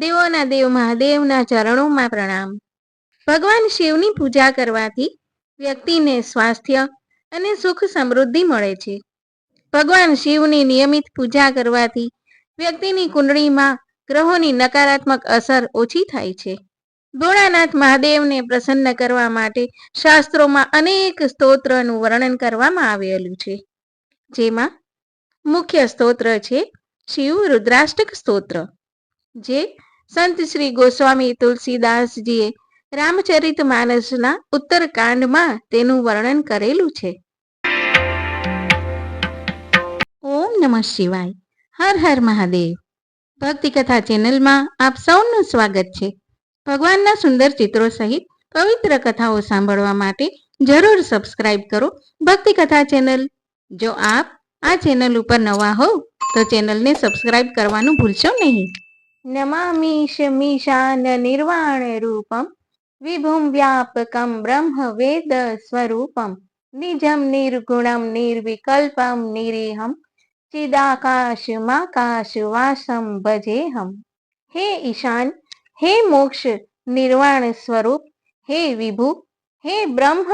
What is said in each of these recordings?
દેવોના દેવ મહાદેવના ચરણોમાં પ્રણામ. ભગવાન શિવની પૂજા કરવાથી વ્યક્તિને સ્વાસ્થ્ય અને સુખ સમૃદ્ધિ મળે છે. ભગવાન શિવની નિયમિત પૂજા કરવાથી વ્યક્તિની કુંડળીમાં ગ્રહોની નકારાત્મક અસર ઓછી થાય છે. ભોળાનાથ મહાદેવને પ્રસન્ન કરવા માટે શાસ્ત્રોમાં અનેક સ્તોત્રનું વર્ણન કરવામાં આવેલું છે. જેમાં મુખ્ય સ્તોત્ર છે શિવ રુદ્રાષ્ટક સ્તોત્ર, જે સંત શ્રી ગોસ્વામી તુલસીદાસજીએ રામચરિત માનસના ઉત્તરકાંડમાં તેનું વર્ણન કરેલું છે. ઓમ નમઃ શિવાય. હર હર મહાદેવ. ભક્તિ કથા ચેનલમાં આપ સૌનું સ્વાગત છે. ભગવાનના સુંદર ચિત્રો સહિત પવિત્ર કથાઓ સાંભળવા માટે જરૂર સબસ્ક્રાઇબ કરો ભક્તિ કથા ચેનલ. જો આપ આ ચેનલ ઉપર નવા હોવ તો ચેનલને સબસ્ક્રાઇબ કરવાનું ભૂલશો નહીં. નમામીશ મીશાન નિર્વાણ રૂપમ વિભુમ વ્યાપકમ બ્રહ્મ વેદ સ્વરૂપમ નિજમ નિર્ગુણમ નિર્વિકલ્પમ નિરીહમ ચિદાકાશમાકાશવાસમ ભજેહમ હે ઈશાન હે મોક્ષ નિર્વાણ સ્વરૂપ હે વિભુ હે બ્રહ્મ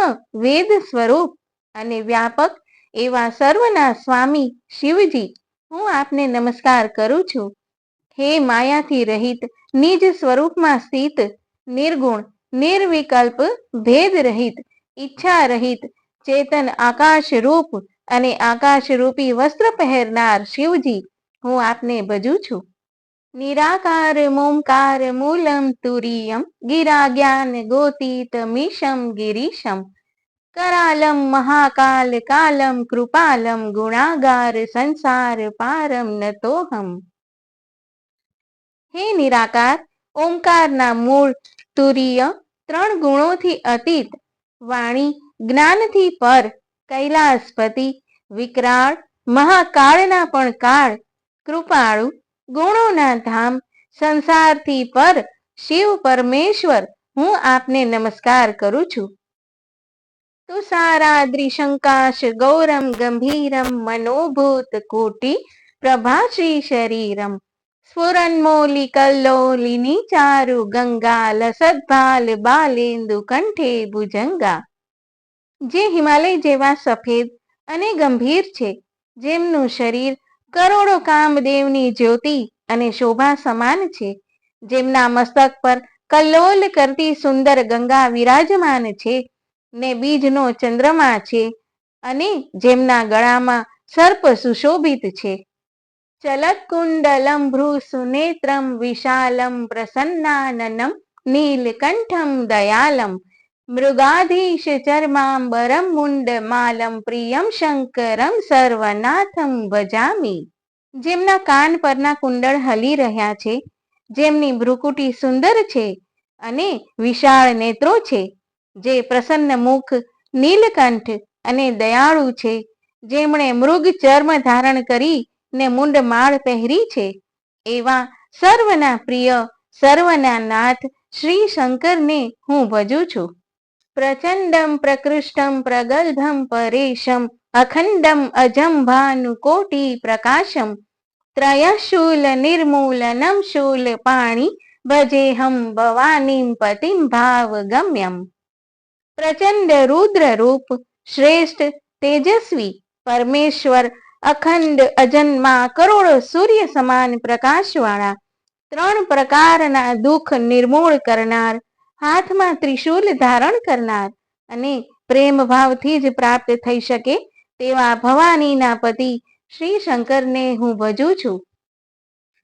વેદ સ્વરૂપ અને વ્યાપક એવા સર્વના સ્વામી શિવજી, હું આપને નમસ્કાર કરું છું. હે માયાથી રહિત, નિજ સ્વરૂપમાં સ્થિત, નિર્ગુણ, નિર્વિકલ્પ, ભેદ રહિત, ઈચ્છા રહિત, ચેતન આકાશ રૂપ અને આકાશ રૂપી વસ્ત્ર પહેરનાર શિવજી, હું આપને ભજું છું. નિરાકાર મોમકાર મૂલમ તુરિયમ ગિરા જ્ઞાન ગોતીત મિશમ ગિરીશમ. કરાલમ મહાકાલ, કાલમ કૃપાલમ, ગુણાગાર સંસાર પારમ નતોહમ. હે નિરાકાર, ઓમકારના મૂળ તુરીય ત્રણ ગુણોથી અતીત, વાણી જ્ઞાનથી પર, કૈલાસપતિ, વિકરાળ, મહાકાળના પણ કાળ, કૃપાળુ, ગુણોના ધામ, સંસારથી પર, શિવ પરમેશ્વર, હું આપને નમસ્કાર કરું છું. તુષારાદ્રિશંકાશ ગૌરમ ગંભીરમ મનોભૂત કોટી પ્રભાશ્રી શરીરમ સ્ફુરન્મોલિકલ્લોલિની ચારુ ગંગા సద్భాల్ બાલેન્દુ કંઠે ભુજંગા જે હિમાલય જેવા સફેદ અને ગંભીર છે, જેમનું શરીર કરોડો કામદેવની જ્યોતિ અને શોભા સમાન છે, જેમના મસ્તક પર કલ્લોલ કરતી સુંદર ગંગા વિરાજમાન છે, ને બીજનો ચંદ્રમા છે, અને જેમના ગળામાં સર્પ સુશોભિત છે. ચલત્કુંડલમ ભ્રુસુનેત્રમ વિશાલમ પ્રસન્નાનનમ નીલકંઠમ દયાલમ મૃગાધીશ ચર્માંબરમ મુંડમાલમ પ્રિયમ શંકરમ સર્વનાથમ ભજામી જેમના કાન પરના કુંડળ હલી રહ્યા છે, જેમની ભ્રુકુટી સુંદર છે અને વિશાળ નેત્રો છે, જે પ્રસન્ન મુખ, નીલકંઠ અને દયાળુ છે, જેમણે મૃગ ચર્મ ધારણ કરી ને મુંડ માળ પહેરી છે. એવા સર્વના પ્રિય, સર્વના નાથ શ્રી શંકરને હું ભજું છું. પ્રચંડમ, પ્રકૃષ્ટમ, પ્રગલ્ભમ, પરેશમ, અખંડમ અજમ ભાનુકોટી પ્રકાશમ. ત્રયશૂલ નિર્મૂલનમ શૂલ પાણી ભજેહમ ભવાનીમ પતિમ ભાવ ગમ્યમ. પ્રચંડ રુદ્ર રૂપ શ્રેષ્ઠ તેજસ્વી પરમેશ્વર અખંડ અજન્મા કરોડો સૂર્ય સમાન પ્રકાશવાળા, ત્રણ પ્રકારના દુઃખ નિર્મૂળ કરનાર, હાથમાં ત્રિશૂલ ધારણ કરનાર અને પ્રેમ ભાવથી જ પ્રાપ્ત થઈ શકે તેવા ભવાનીના પતિ શ્રી શંકરને હું ભજું છું.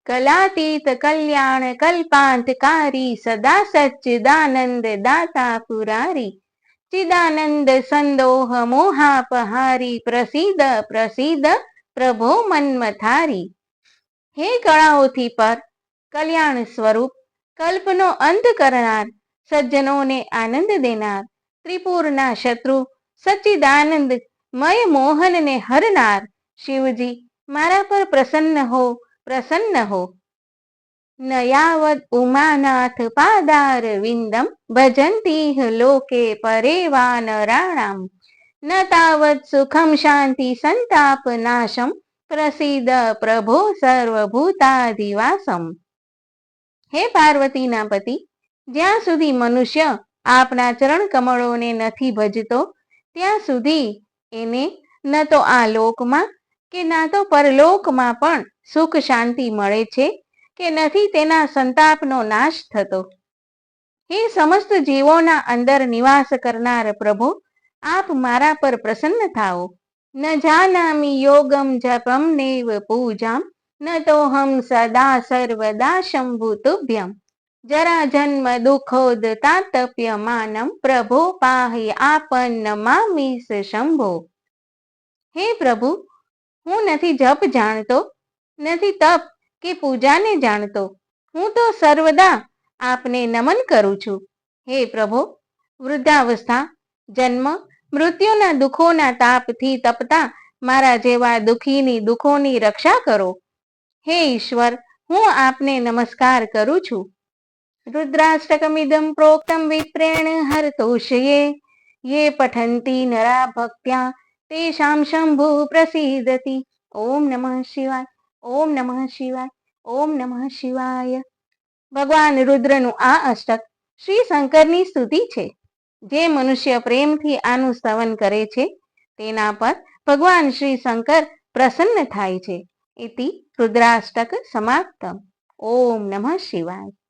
કલાતીત કલ્યાણ કલ્પાંતકારી સદા સચ્ચિદાનંદ દાતા પુરારી, ચિદાનંદ સંદોહ મોહાપહારી પ્રસિદ્ધ પ્રસિદ્ધ પ્રભો મન્મથારી હે કળાઓથી પર કલ્યાણ સ્વરૂપ, કલ્પનો અંત કરનાર, સજ્જનોને આનંદ દેનાર, ત્રિપુરના શત્રુ સચ્ચિદાનંદ મય મોહનને હરનાર, શિવજી, મારા પર પ્રસન્ન હો પ્રસન્ન હો. નયાવદ ઉમાનાથ પાદાર વિંદમ ભજંતી લોકે પરેવાનરાણામ ન તાવત સુખમ શાંતિ સંતાપ નાશમ પ્રસિદ્ધ પ્રભો સર્વભૂતાધિવાસમ હે પાર્વતીના પતિ જ્યાં સુધી મનુષ્ય આપના ચરણ કમળોને નથી ભજતો ત્યાં સુધી એને ન તો આ લોકમાં કે ના તો પરલોકમાં પણ સુખ શાંતિ મળે છે, કે નથી તેના સંતાપનો નાશ થતો. હે સમસ્ત જીવોના અંદર નિવાસ કરનાર પ્રભુ આપ મારા પર પ્રસન્ન થાઓ. ન જાનામી યોગમ જપમ નેવ પૂજામ. ન તો હમ સદા સર્વદા શંભુ તુભ્યમ જરા જન્મ દુઃખોદ તાતપ્ય માનમ પ્રભો પાહી આપન્ન મામીસ શંભો. હે પ્રભુ, હું નથી જપ જાણતો, નથી તપ કે પૂજાને જાણતો. હું તો સર્વદા આપને નમન કરું છું. હે પ્રભો, વૃદ્ધાવસ્થા, જન્મ મૃત્યુના દુઃખોના તાપથી તપતા મારા જેવા દુઃખીની દુઃખોની રક્ષા કરો. હે ઈશ્વર, હું આપને નમસ્કાર કરું છું. રુદ્રાષ્ટકમિદમ પ્રોક્તમ વિપ્રેણ હરતોષયે. યે પઠંતી નરા ભક્ત્યા, તેષામ શંભુ પ્રસિદ્ધતિ ઓમ નમઃ શિવાય, ઓમ નમઃ શિવાય, ઓમ નમઃ શિવાય. ભગવાન રુદ્રનું આ અષ્ટક શ્રી શંકરની સ્તુતિ છે. જે મનુષ્ય પ્રેમથી આનું સ્તવન કરે છે, તેના પર ભગવાન શ્રી શંકર પ્રસન્ન થાય છે. ઇતિ રુદ્રાષ્ટક સમાપ્તમ. ઓમ નમઃ શિવાય.